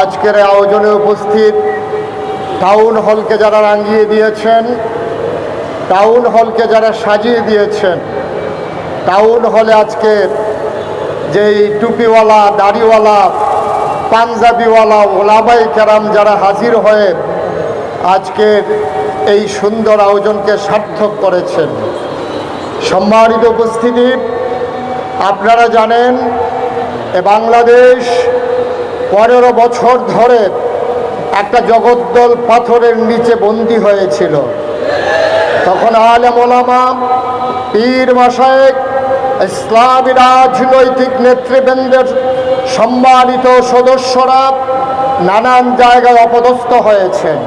আজকের আয়োজনে উপস্থিত টাউন হলকে যারা রাঙিয়ে দিয়েছেন, টাউন হলকে যারা সাজিয়ে দিয়েছেন, টাউন হলে আজকে যেই টুপিওয়ালা, দাড়িওয়ালা, পাঞ্জাবিওয়ালা ওলামাই কেরাম যারা হাজির হয়ে আজকের এই সুন্দর আয়োজনকে সার্থক করেছেন। সম্মানিত উপস্থিতি, আপনারা জানেন, এ বাংলাদেশ পনেরো বছর ধরে একটা জগদ্দল পাথরের নিচে বন্দী হয়েছিল। তখন আলেম ওলামা পীর মাসায়েক ইসলামী রাজনৈতিক নেতৃবৃন্দের সম্মানিত সদস্যরা নানান জায়গায় অপদস্থ হয়েছেন।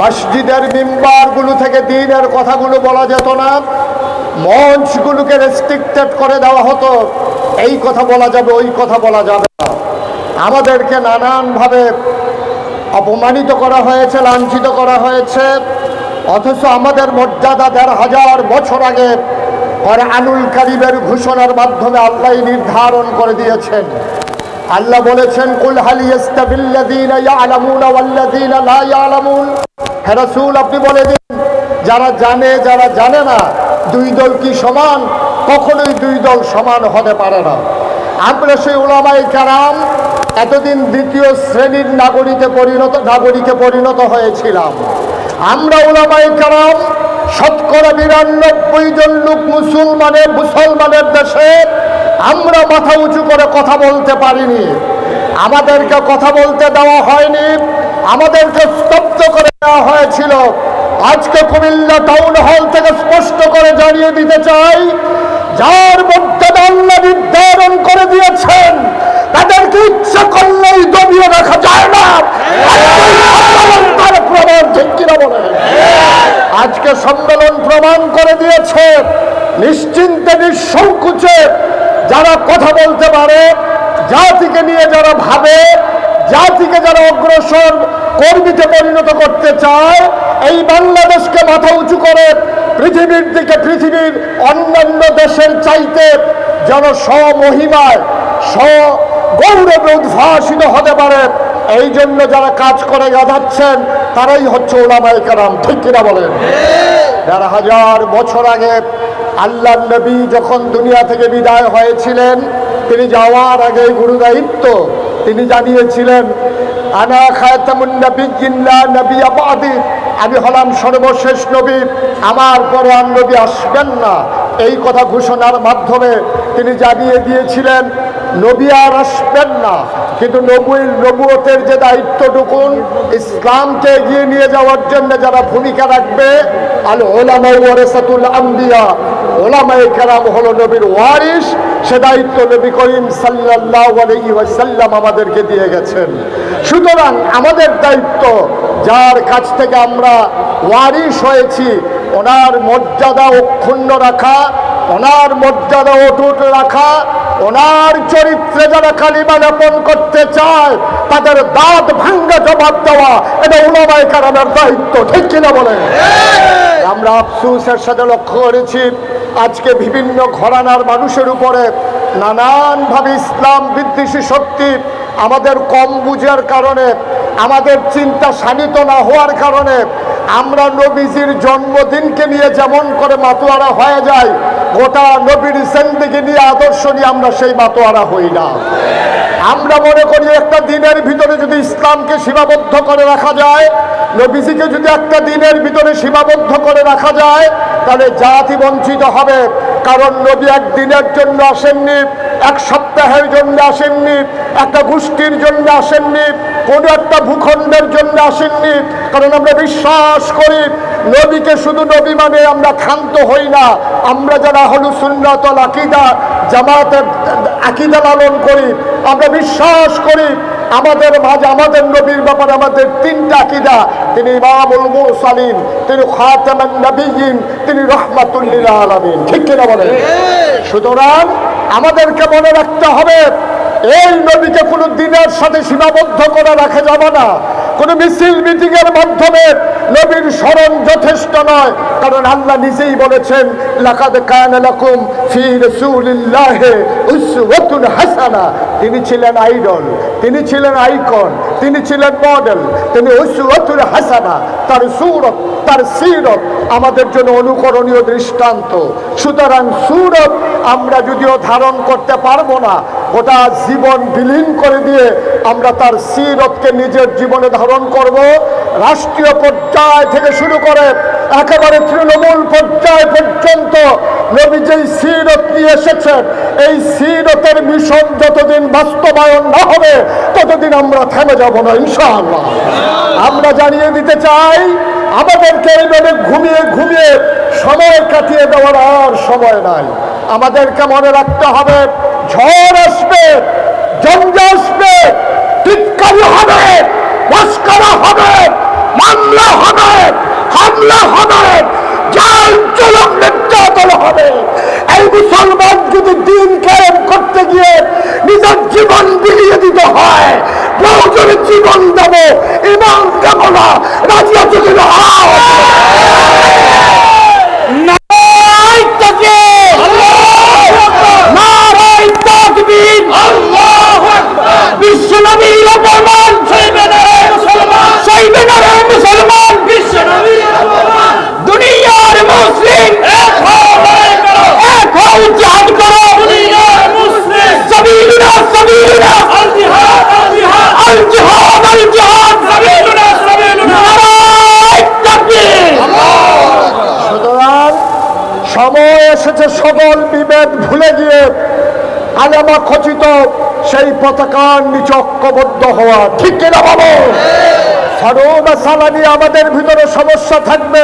মসজিদের মিম্বারগুলো থেকে দিনের কথাগুলো বলা যেত না, মঞ্চগুলোকে রেস্ট্রিক্টেড করে দেওয়া হতো। এই কথা বলা যাবে, ওই কথা বলা যাবে না। আমাদেরকে নানানভাবে অপমানিত করা হয়েছে, লাঞ্ছিত করা হয়েছে। অথচ আমাদের মর্যাদা দেড় হাজার বছর আগে আনুল কারিমের ঘোষণার মাধ্যমে আল্লাহ নির্ধারণ করে দিয়েছেন। আল্লাহ বলেছেন, কুল আপনি বলে দিন, যারা জানে যারা জানে না, দুই দল কি সমান? কখনোই দুই দল সমান হতে পারে না। আমরা সেই ওলামাই কারাম এতদিন দ্বিতীয় শ্রেণির নাগরিকে পরিণত নাগরিকে পরিণত হয়েছিলাম। আমরা ওলামাই কারাম শতকরা বিরানব্বই জন লোক মুসলমানের মুসলমানের দেশে আমরা মাথা উঁচু করে কথা বলতে পারিনি। আমাদেরকে কথা বলতে দেওয়া হয়নি। আমাদেরকে স্তব্ধ করে দেওয়া হয়েছিল। আজকে কুমিল্লা টাউন হল থেকে স্পষ্ট করে জানিয়ে দিতে চাই, যার মর্যাদা আল্লাহ নির্ধারণ করে দিয়েছেন তাদেরকে ইচ্ছা করলেই দমিয়ে রাখা যায় না। প্রমাণ বলে? আজকে সম্মেলন প্রমাণ করে দিয়েছে নিশ্চিন্তে নিঃসংকুচে যারা কথা বলতে পারে, জাতিকে নিয়ে যারা ভাবে, জাতিকে যারা অগ্রসর কর্মীতে পরিণত করতে চায়, এই বাংলাদেশকে মাথা উঁচু করে পৃথিবীর দিকে, পৃথিবীর অন্যান্য দেশের চাইতে যেন স্বমহিমায়, স্ব গৌরবে উদ্ভাসিত হতে পারে। এই জন্য যারা কাজ করে গাধাচ্ছেন, তারাই হচ্ছে ওলামাই কারাম, ঠিক কিনা বলেন? দেড় হাজার বছর আগে আল্লাহ নবী যখন দুনিয়া থেকে বিদায় হয়েছিলেন, তিনি যাওয়ার আগে গুরু দায়িত্ব তিনি জানিয়েছিলেন, আনা খায়তামুন জিল্লা নবী আবাদি আমি হলাম সর্বশেষ নবী, আমার পরে আর নবী আসবেন না। এই কথা ঘোষণার মাধ্যমে তিনি জানিয়ে দিয়েছিলেন নবী আর আসবেন না কিন্তু নবীর নবুয়তের যে দায়িত্বটুকুন ইসলামকে এগিয়ে নিয়ে যাওয়ার জন্য যারা ভূমিকা রাখবে আল ওলামাই ওয়ারেসাতুল আম্বিয়া ওলামাই কেরাম হলো নবীর ওয়ারিস সে দায়িত্ব নবী করিম আলাইহি ওয়াসাল্লাম আমাদেরকে দিয়ে গেছেন। সুতরাং আমাদের দায়িত্ব, যার কাছ থেকে আমরা ওয়ারিস হয়েছি ওনার মর্যাদা অক্ষুণ্ণ রাখা ওনার মর্যাদা অটুট রাখা ওনার চরিত্রে যারা কালিমা জ্ঞাপন করতে চায় তাদের দাঁত ভাঙ্গা জবাব দেওয়া এটা উলামায় কারণের দায়িত্ব ঠিক কিনা বলেন? আমরা আফসুসের সাথে লক্ষ্য করেছি আজকে বিভিন্ন ঘরানার মানুষের উপরে নানানভাবে ইসলাম বিদ্বেষী শক্তি আমাদের কম বুঝার কারণে আমাদের চিন্তা শানিত না হওয়ার কারণে আমরা নবীজির জন্মদিনকে নিয়ে যেমন করে মাতোয়ারা হয়ে যায়, গোটা নবীর সেন্দিকে নিয়ে আদর্শ নিয়ে আমরা সেই মাতোয়ারা হই না। আমরা মনে করি একটা দিনের ভিতরে যদি ইসলামকে সীমাবদ্ধ করে রাখা যায়, নবীজিকে যদি একটা দিনের ভিতরে সীমাবদ্ধ করে রাখা যায়, তাহলে জাতি বঞ্চিত হবে। কারণ নবী একদিনের জন্য আসেননি, এক সপ্তাহের জন্য আসেননি, একটা গোষ্ঠীর জন্য আসেননি কোনো একটা ভূখণ্ডের জন্য আসেননি কারণ আমরা বিশ্বাস করি নবীকে শুধু নবী মানে আমরা ক্ষান্ত হই না। আমরা যারা হলু সুন্নতল আকিদা জামাতের আকিদা লালন করি আমরা বিশ্বাস করি আমাদের মাঝে আমাদের নবীর ব্যাপারে আমাদের তিনটা আকিদা। তিনি ইমামুল মুরসালিন তিনি খাতামান নবীন তিনি রহমাতুল্লিল আলামিন। ঠিক কিনা বলেন? সুতরাং আমাদেরকে মনে রাখতে হবে এই নবীকে কোনো দিনের সাথে সীমাবদ্ধ করে রাখা যাবে না। কোনো মিছিল মিটিং এর মাধ্যমে নবীর স্মরণ যথেষ্ট নয়। কারণ আল্লাহ নিজেই বলেছেন, লাকাদ লাকুম ফি রাসূলিল্লাহি উসওয়াতুন হাসানা। তিনি ছিলেন আইডল, তিনি ছিলেন আইকন, তিনি ছিলেন মডেল, তিনি উসওয়াতুল হাসানা, তার সুরত, তার সিরত। আমাদের জন্য অনুকরণীয় দৃষ্টান্ত। সুতরাং সুরত আমরা যদিও ধারণ করতে পারব না গোটা জীবন বিলীন করে দিয়ে আমরা তার সিরতকে নিজের জীবনে ধারণ করব। রাষ্ট্রীয় পর্যায় থেকে শুরু করে একেবারে তৃণমূল পর্যায় পর্যন্ত নবী যেই সিরত নিয়ে এসেছেন, এই সিরতের মিশন যতদিন বাস্তবায়ন না হবে, ততদিন আমরা থেমে যাব না, ইনশাআল্লাহ। আমরা জানিয়ে দিতে চাই, আমাদেরকে এইভাবে ঘুমিয়ে ঘুমিয়ে সময় কাটিয়ে দেওয়ার আর সময় নাই। আমাদেরকে মনে রাখতে হবে ঝড় আসবে জঞ্জা আসবে টিটকারি হবে, মস্করা হবে, মামলা হবে, হামলা হবে হবে। এই যদি দিন করতে গিয়ে নিজের জীবন দিতে হয় জীবন দেব ইমান দেব না, রাজি আছে সময় এসেছে সকল বিভেদ ভুলে গিয়ে আলেমা খচিত সেই পতাকার নিচে ঐক্যবদ্ধ হওয়া। ঠিক কিনা বাবু? ফারুমা সালানি আমাদের ভিতরে সমস্যা থাকবে।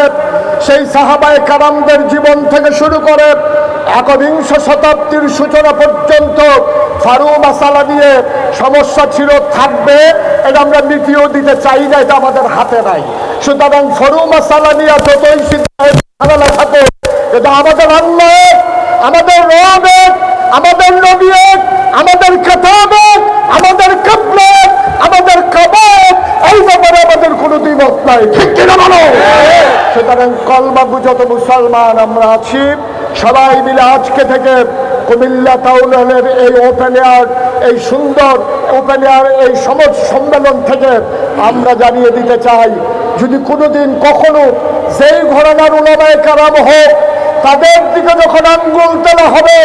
সেই সাহাবায় কারামদের জীবন থেকে শুরু করে একবিংশ শতাব্দীর সূচনা পর্যন্ত ফারুমা সালা নিয়ে সমস্যা ছিল থাকবে এটা আমরা নীতিও দিতে চাই না এটা আমাদের হাতে নাই। সুতরাং ফরুমা সালা নিয়ে যতই সিদ্ধান্ত থাকে এটা আমাদের আল্লাহ আমাদের রব আমাদের নবী আমাদের এক, আমাদের এক, আমাদের কাবাব এই ব্যাপারে আমাদের কোনো দ্বিমত নাই। ঠিক কিনা বলো? সুতরাং কলমা যত মুসলমান আমরা আছি সবাই মিলে আজকে থেকে কুমিল্লা টাউন হলের এই ওপেন এয়ার এই সুন্দর ওপেন এয়ার এই সমাজ সম্মেলন থেকে আমরা জানিয়ে দিতে চাই, যদি কোনোদিন কখনো যেই ঘরানার উলামায় কারাম হোক, তাদের দিকে যখন আঙ্গুল তোলা হবে,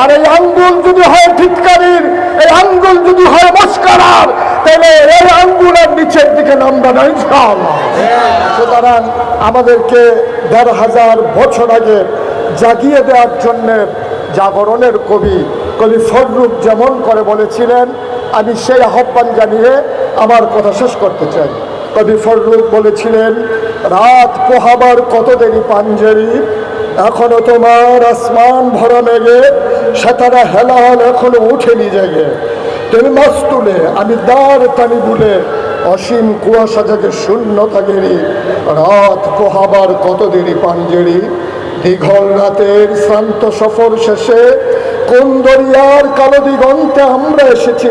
আর এই আঙ্গুল যদি হয় ঠিককারির এই আঙ্গুল যদি হয় মস্কারার, তাহলে এই আঙ্গুলের নিচের দিকে নামবে না ইনশাআল্লাহ। সুতরাং আমাদেরকে দেড় হাজার বছর আগে জাগিয়ে দেওয়ার জন্যে জাগরণের কবি কবি ফররুখ যেমন করে বলেছিলেন, আমি সেই আহ্বান জানিয়ে আমার কথা শেষ করতে চাই। কবি ফররুখ বলেছিলেন, রাত পোহাবার কত দেরি পাঞ্জেরি, এখনও তোমার আসমান ভরা মেঘে, সেতারা হেলাল এখনও উঠেনি জেগে। মাছ তুলে আমি দাঁড় টানি বুলে অসীম কুয়াশা থেকে শূন্যতা গেরি রাত পোহাবার কত দেরি পাঞ্জেরি দীঘল রাতের শান্ত সফর শেষে কোন দরিয়ার কালো দিগন্তে আমরা এসেছি,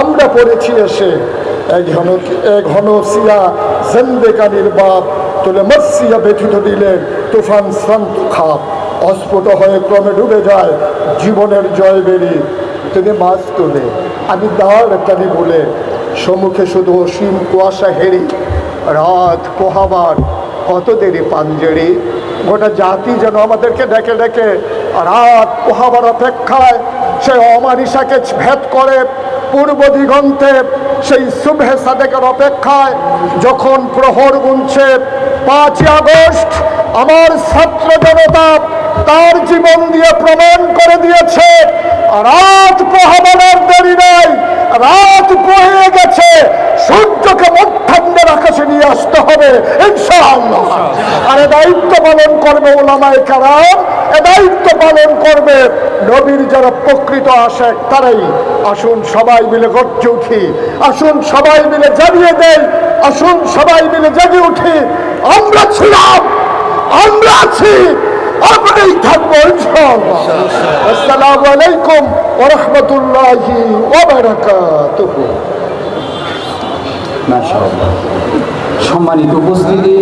আমরা পড়েছি এসে। ঘন ঘন সিয়া বাপ তুলে দিলেন, তুফান শ্রান্ত খাপ। অস্ফুট হয়ে ক্রমে ডুবে যায় জীবনের জয় বেরি তিনি মাছ তোলে, আমি দাঁড় টানি বলে, সম্মুখে শুধু অসীম কুয়াশা হেরি, রাত পোহাবার কত দেরি পাঞ্জেরি? গোটা জাতি যেন আমাদেরকে ডেকে ডেকে রাত পোহাবার অপেক্ষায় সে অমানিসাকে ভেদ করে পূর্ব দিগন্তে সেই শুভে সাদেকের অপেক্ষায় যখন প্রহর গুনছে পাঁচই আগস্ট, আমার ছাত্র জনতা তার জীবন দিয়ে প্রমাণ করে দিয়েছে, রাত পোহাবার দেরি নাই, রাত পোহে গেছে আকাশে আসতে হবে আর এ দায়িত্ব পালন করবে ওলামায় কারাম, এ দায়িত্ব পালন করবে নবীর যারা প্রকৃত আসে তারাই। আসুন সবাই মিলে গর্জে উঠি, আসুন সবাই মিলে জানিয়ে দেয় আসুন সবাই মিলে জেগে উঠি। আমরা ছিলাম, আমরা আছি, আমরাই থাকব আসসালামু আলাইকুম ওয়া রাহমাতুল্লাহি ওয়া বারাকাতুহু। সম্মানিত উপস্থিতি।